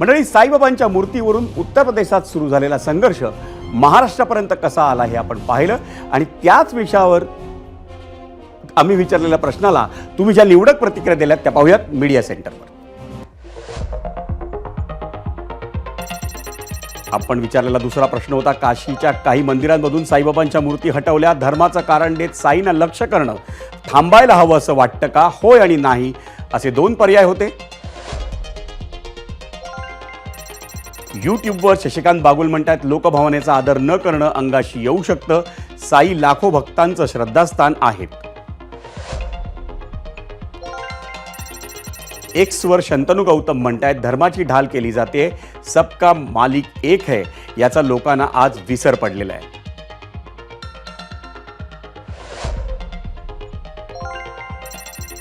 मंडळी साईबाबांच्या मूर्तीवरून उत्तर प्रदेशात सुरू झालेला संघर्ष महाराष्ट्रापर्यंत कसा आला हे आपण पाहिलं. आणि त्याच विषयावर आम्ही विचारलेल्या प्रश्नाला तुम्ही ज्या निवडक प्रतिक्रिया दिल्यात त्या पाहूयात मीडिया सेंटरवर. आपण विचारलेला दुसरा प्रश्न होता काशीच्या काही मंदिरांमधून साईबाबांच्या मूर्ती हटवल्या धर्माचं कारण देत साईना लक्ष करणं थांबायला हवं असं वाटतं का? होय आणि नाही असे दोन पर्याय होते. यूट्यूबवर शशिकांत बागुल म्हणतात लोकभावनेचा आदर न करणं अंगाशी येऊ शकतं. साई लाखो भक्तांचं श्रद्धास्थान आहेत एक्सवर शंतनू गौतम म्हणतायत धर्माची ढाल केली जाते सबका मालिक एक है याचा लोकांना आज विसर पडलेला आहे.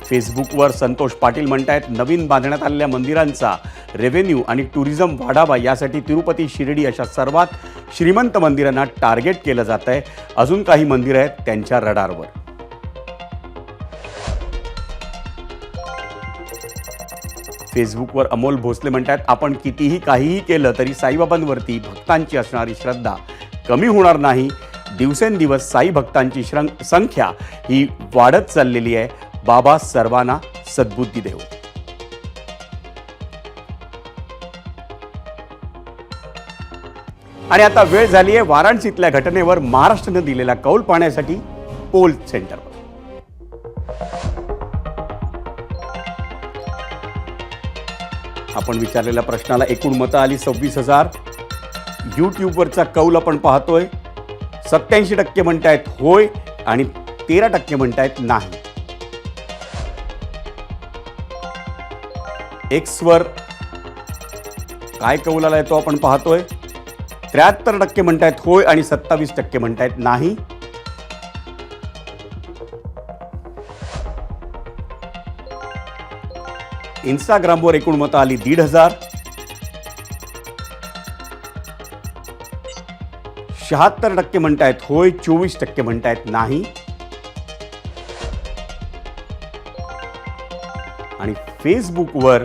फेसबुकवर संतोष पाटील म्हणतायत नवीन बांधण्यात आलेल्या मंदिरांचा रेव्हेन्यू आणि टुरिझम वाढावा यासाठी तिरुपती शिर्डी अशा सर्वात श्रीमंत मंदिरांना टार्गेट केलं जात आहे. अजून काही मंदिरं आहेत त्यांच्या रडारवर. फेसबुकवर अमोल भोसले म्हणतात आपण कितीही काहीही केलं तरी साईबाबांवरती भक्तांची असणारी श्रद्धा कमी होणार नाही. दिवसेंदिवस साई भक्तांची श्रं संख्या ही वाढत चाललेली आहे. बाबा सर्वांना सद्बुद्धी देव आणि आता वेळ झाली आहे वाराणसीतल्या घटनेवर महाराष्ट्रानं दिलेला कौल पाहण्यासाठी पोल सेंटर. आपण विचारलेल्या प्रश्नाला एकूण मतं आली सव्वीस हजार. यूट्यूबवरचा कौल आपण पाहतोय. सत्याऐंशी टक्के म्हणतायत होय आणि तेरा टक्के म्हणतायत नाही. एक्सवर काय कौलाला येतो आपण पाहतोय. त्र्याहत्तर टक्के म्हणतायत होय आणि सत्तावीस टक्के म्हणतायत नाही. इंस्टाग्रामवर एकूण मतं आली दीड हजार. शहात्तर टक्के म्हणतायत होय चोवीस टक्के म्हणतायत नाही. आणि फेसबुकवर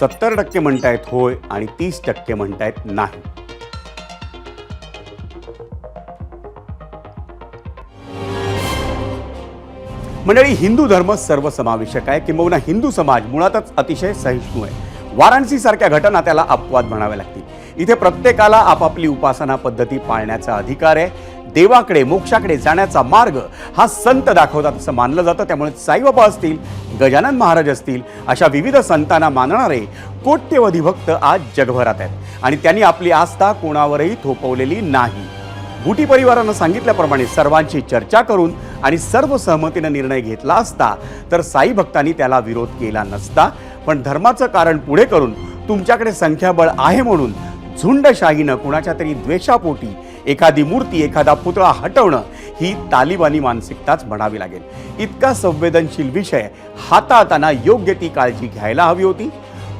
सत्तर टक्के म्हणतायत होय आणि तीस टक्के म्हणतायत नाही. मंडळी हिंदू धर्म सर्वसमावेशक आहे. किंबहुना हिंदू समाज मुळातच अतिशय सहिष्णू आहे. वाराणसी सारख्या घटना त्याला अपवाद म्हणावे लागतील. इथे प्रत्येकाला आपापली उपासना पद्धती पाळण्याचा अधिकार आहे. देवाकडे मोक्षाकडे जाण्याचा मार्ग हा संत दाखवतात असं मानलं जातं. त्यामुळे साईबाबा असतील गजानन महाराज असतील अशा विविध संतांना मानणारे कोट्यवधी भक्त आज जगभरात आहेत. आणि त्यांनी आपली आस्था कोणावरही थोपवलेली नाही. बुटी परिवारानं सांगितल्याप्रमाणे सर्वांची चर्चा करून आणि सर्व सहमतीनं निर्णय घेतला असता तर साई भक्तांनी त्याला विरोध केला नसता. पण धर्माचं कारण पुढे करून तुमच्याकडे संख्याबळ आहे म्हणून झुंडशाहीनं कुणाच्या तरी द्वेषापोटी एखादी मूर्ती एखादा पुतळा हटवणं ही तालिबानी मानसिकताच म्हणावी लागेल. इतका संवेदनशील विषय हाताळताना योग्य ती काळजी घ्यायला हवी होती.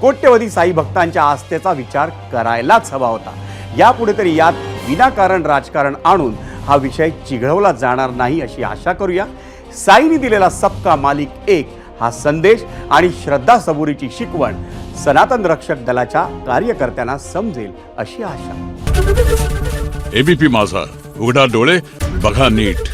कोट्यवधी साई भक्तांच्या आस्थेचा विचार करायलाच हवा होता. यापुढे तरी यात विनाकारण राजकारण आणून हा विषय चिघळवला जाणार नाही अशी आशा करूया. साईने दिलेला सबका मालिक एक हा संदेश आणि श्रद्धा सबुरीची शिकवण सनातन रक्षक दलाच्या कार्यकर्त्यांना समजेल अशी आशा. एबीपी माझा उघडा डोळे बघा नीट.